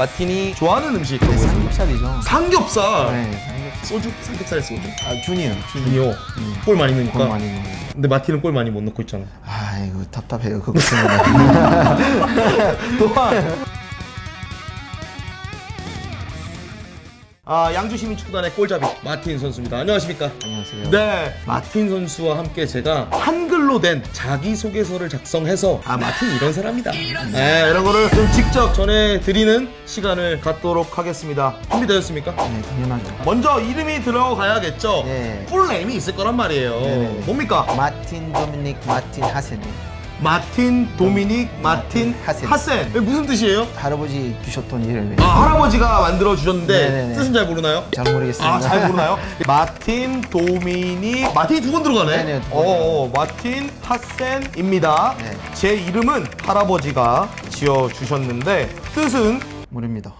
마틴이 좋아하는 음식 그런 거 있어요? 삼겹살이죠. 삼겹살. 네, 삼겹살. 소주? 삼겹살에 소주. 아, 준이요. 준이. 아니요. 골 많이 넣으니까. 골 많이 넣어요. 근데 마틴은 골 많이 못 넣고 있잖아. 아, 이거 답답해요. 그거 때문에. 또한 아 양주 시민축구단의 골잡이 마틴 선수입니다. 안녕하십니까? 안녕하세요. 네, 마틴 선수와 함께 제가 한글로 된 자기소개서를 작성해서 아 마틴 이런 사람이다. 네, 이런 거를 좀 직접 전해드리는 시간을 갖도록 하겠습니다. 준비되셨습니까? 네, 당연하죠. 먼저 이름이 들어가야겠죠? 네. 풀네임이 있을 거란 말이에요. 네네네. 뭡니까? 마틴 도미닉 마틴 하센. 마틴 도미닉 마틴 하센. 하센. 이게 무슨 뜻이에요? 할아버지 주셨던 이름이에요. 아 할아버지가 만들어 주셨는데 네네네. 뜻은 잘 모르나요? 잘 모르겠습니다. 아 잘 모르나요? 마틴 도미닉 마틴이 두 번 들어가네. 네네, 두 어, 번. 어, 마틴 하센입니다. 네. 제 이름은 할아버지가 지어 주셨는데 뜻은 모릅니다.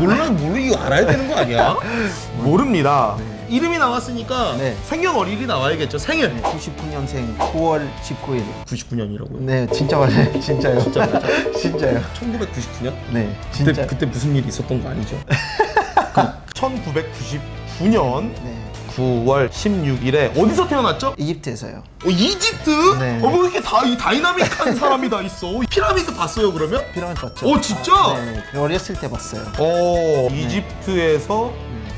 몰라 모르기 알아야 되는 거 아니야? 모릅니다. 이름이 나왔으니까 네. 생년월일이 나와야겠죠. 생일. 99년생 9월 19일. 99년이라고요. 네, 진짜 맞아요. 진짜요. 진짜 맞아? 진짜요. 1999년? 네, 그때 진짜. 그때 무슨 일이 있었던 거 아니죠? 1999년 네. 9월 16일에 어디서 태어났죠? 이집트에서요. 어, 이집트? 네. 어, 뭐 이렇게 다, 이 다이나믹한 사람이 다 있어. 피라미드 봤어요, 그러면? 피라미드 봤죠? 오, 진짜? 아, 네, 어렸을 때 봤어요. 어, 이집트에서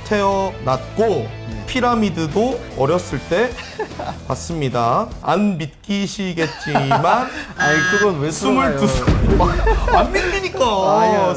태어났고, 피라미드도 어렸을 때 봤습니다. 안 믿기시겠지만, 아니, 그건 왜 들어가요? 22살. 안 믿기니까.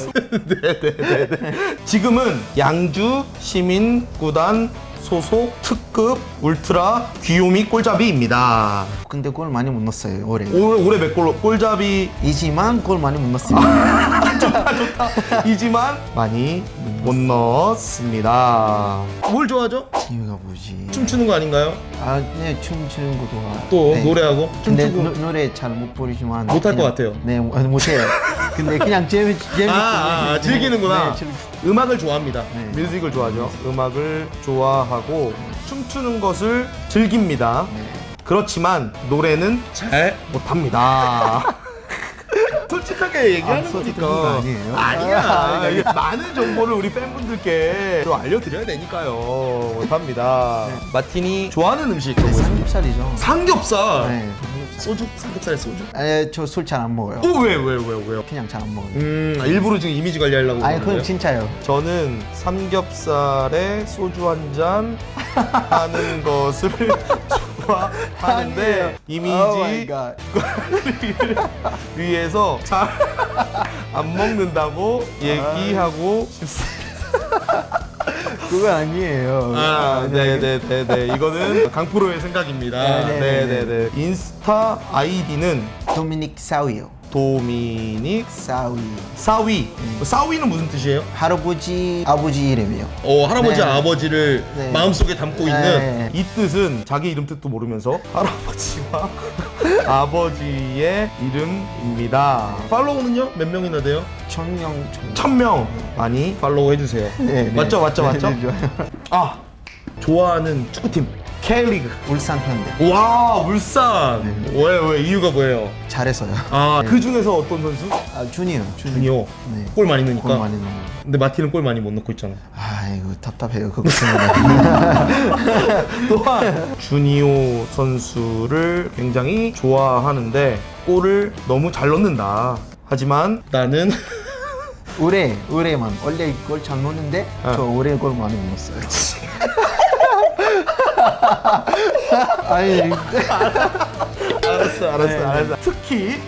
네네네. 지금은 양주 시민 구단 소속 특급 울트라 귀요미 골잡이입니다. 근데 골 많이 못 넣었어요, 올해. 올해 올해 몇 골로 골잡이 이지만 골 많이 못 넣었 어요. 이지만 많이 못 넣었습니다. 뭘 좋아하죠? 이유가 뭐지? 춤추는 거 아닌가요? 아, 네, 춤추는 거 좋아. 또 네. 노래하고 근데 춤추고 노, 노래 잘 못 부르지만 못할 그냥- 것 같아요. 네, 못- 못해요. 근데 그냥 재미 재밌게 아, 아, 아, 즐기는구나. 네, 즐- 음악을 좋아합니다. 네. 뮤직을 좋아하죠. 음악을 좋아하고 춤추는 것을 즐깁니다. 네. 그렇지만 노래는 잘 못합니다. 솔직하게 얘기하는 아, 솔직한 거니까. 거 아니에요? 아니야. 아, 이게 많은 정보를 우리 팬분들께 좀 알려드려야 되니까요. 못합니다. 마틴이 좋아하는 음식 있어요? 삼겹살이죠. 삼겹살. 네. 소주? 삼겹살에 소주? 아, 저술 잘 안 먹어요. 어, 왜, 왜, 왜, 왜요? 그냥 잘 안 먹어요. 음, 아, 일부러 지금 이미지 관리하려고 아니, 그러는 그건 거예요? 진짜요. 저는 삼겹살에 소주 한 잔 하는 것을 좋아하는데. Oh my 이미지 God. 위해서 잘 안 먹는다고 얘기하고 싶습니다. 그거 아니에요. 아, 네네네네. 이거는 강프로의 생각입니다. 네네네네. 네네네. 인스타 아이디는 도미닉 사위요. 도미닉 사위. 사위. 사위는 무슨 뜻이에요? 할아버지 아버지 이름이요. 어, 할아버지 네. 아버지를 네. 마음속에 담고 있는 네. 이 뜻은 자기 이름 뜻도 모르면서 할아버지와 아버지의 이름입니다. 팔로우는요? 몇 명이나 돼요? 천명 천. 천명 많이 팔로우 해주세요. 네, 네. 맞죠, 맞죠, 네, 맞죠? 네, 좋아요. 아, 좋아하는 축구팀 K리그. 울산 현대. 와, 울산. 네. 왜, 왜 이유가 뭐예요? 잘해서요. 아, 그 중에서 어떤 선수? 아, 준이요. 준이. 준이요. 네. 골 많이 넣으니까. 골 많이 넣어요. 근데 마틴은 골 많이 못 넣고 있잖아. 아, 이거 답답해요. 그거 때문에. 또한 주니오 선수를 굉장히 좋아하는데 골을 너무 잘 넣는다. 하지만 나는 올해 올해만 원래 골 잘 넣는데 아. 저 올해 골 많이 못 넣었어요. 아니 알았어, 알았어, 네, 네. 알았어. 특히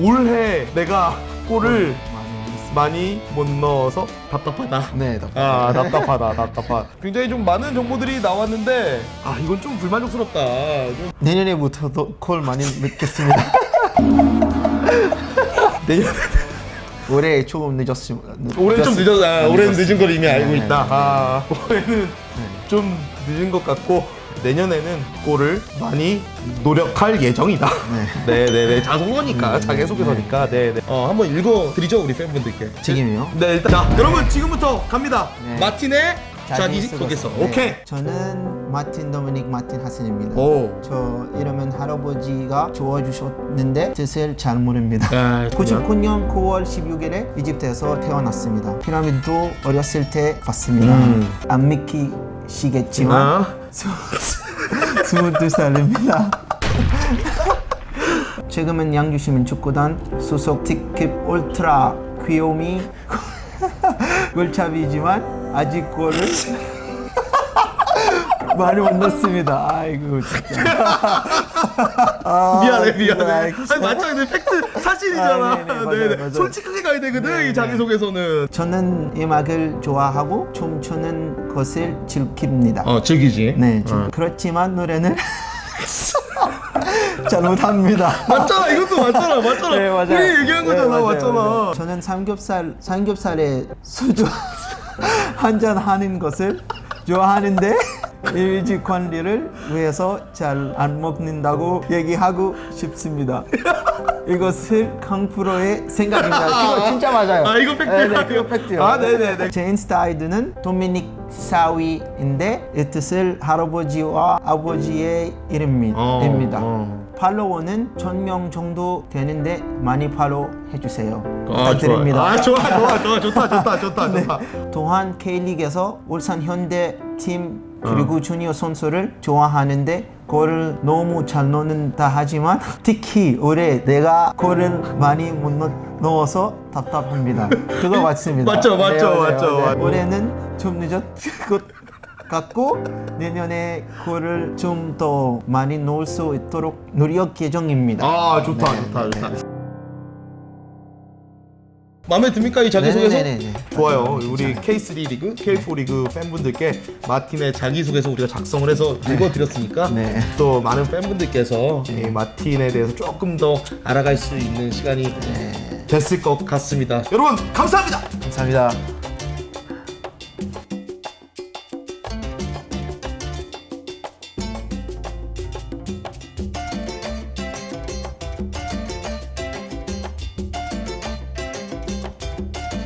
올해 내가 골을 많이 많이 못 넣어서 답답하다. 네, 답답. 아 답답하다 답답하 굉장히 좀 많은 정보들이 나왔는데 아 이건 좀 불만족스럽다 좀 내년에부터도 골 많이 넣겠습니다. 내년 올해 조금 늦었으면 올해는 좀 늦었 아, 올해는 늦은 걸 이미 알고 네, 있다 네, 아 올해는 좀 늦은 것 같고 내년에는 골을 많이 노력할 예정이다 네 네 네 자소서니까 자기소개서니까 네 네 어 한번 읽어드리죠 우리 팬분들께 지금이요? 네 일단 자 여러분 지금부터 갑니다 네. 마틴의 자기 소개서. 네. 오케이. 저는 마틴 도미닉 마틴 하슨입니다. 오. 저 이러면 할아버지가 주어주셨는데 뜻을 잘 모릅니다. 아, 99년 9월 16일에 이집트에서 태어났습니다. 피라미드도 어렸을 때 봤습니다. 음. 안 믿기 시겠지만 아, 22살입니다. 지금은 양주시 민 축구단 소속 티킵 울트라 귀요미 골잡이지만 아직 골을 많이 못 넣습니다. 아이고 진짜. 아, 미안해 미안해. 아니 맞죠? 근데 팩트 사실이잖아. 아, 네네, 맞아요, 네네. 맞아요. 솔직하게 가야 되거든. 이 자기소개서는. 저는 음악을 좋아하고 춤추는 것을 즐깁니다. 어 즐기지. 네, 저- 어. 그렇지만 노래는 잘못합니다. 맞잖아 이것도 맞잖아 맞잖아. 네, 맞아요. 우리 얘기한 네, 거잖아 맞아요, 맞잖아. 맞아요. 저는 삼겹살 삼겹살에 소주 한 잔 하는 것을 좋아하는데 이미지 관리를 위해서 잘 안 먹는다고 얘기하고 싶습니다. 이것을 강프로의 생각입니다. 이거 진짜 맞아요. 아, 이거 팩트야. 네, 네, 그거 팩트요. 아, 네 네 네. 제 인스타 아이디는 도미닉 사위인데 이 뜻을 할아버지와 아버지의 이름입니다. 어, 어. 팔로워는 1000명 정도 되는데 많이 팔로우 해주세요. 아, 부탁드립니다. 좋아. 아 좋아 좋아 좋아 좋다 좋다 좋다 네. 좋다. 또한 K리그에서 울산 현대 팀 어. 그리고 주니어 선수를 좋아하는데 골을 너무 잘 넣는다 하지만 특히 올해 내가 골을 많이 못 넣- 넣어서 답답합니다. 그거 맞습니다. 맞죠, 맞죠, 맞아요, 맞죠, 맞아요. 맞죠. 올해는 좀 늦은 것 같고 내년에 골을 좀 더 많이 넣을 수 있도록 노력 예정입니다. 아 좋다 네, 좋다 네, 좋다. 네. 마음에 듭니까 이 자기소개서? 네네네네. 좋아요. 우리 K3 리그, K4 리그 팬분들께 마틴의 자기소개서 우리가 작성을 해서 읽어드렸으니까 네. 또 많은 팬분들께서 이 마틴에 대해서 조금 더 알아갈 수 있는 시간이 네. 됐을 것 같습니다. 여러분 감사합니다. 감사합니다.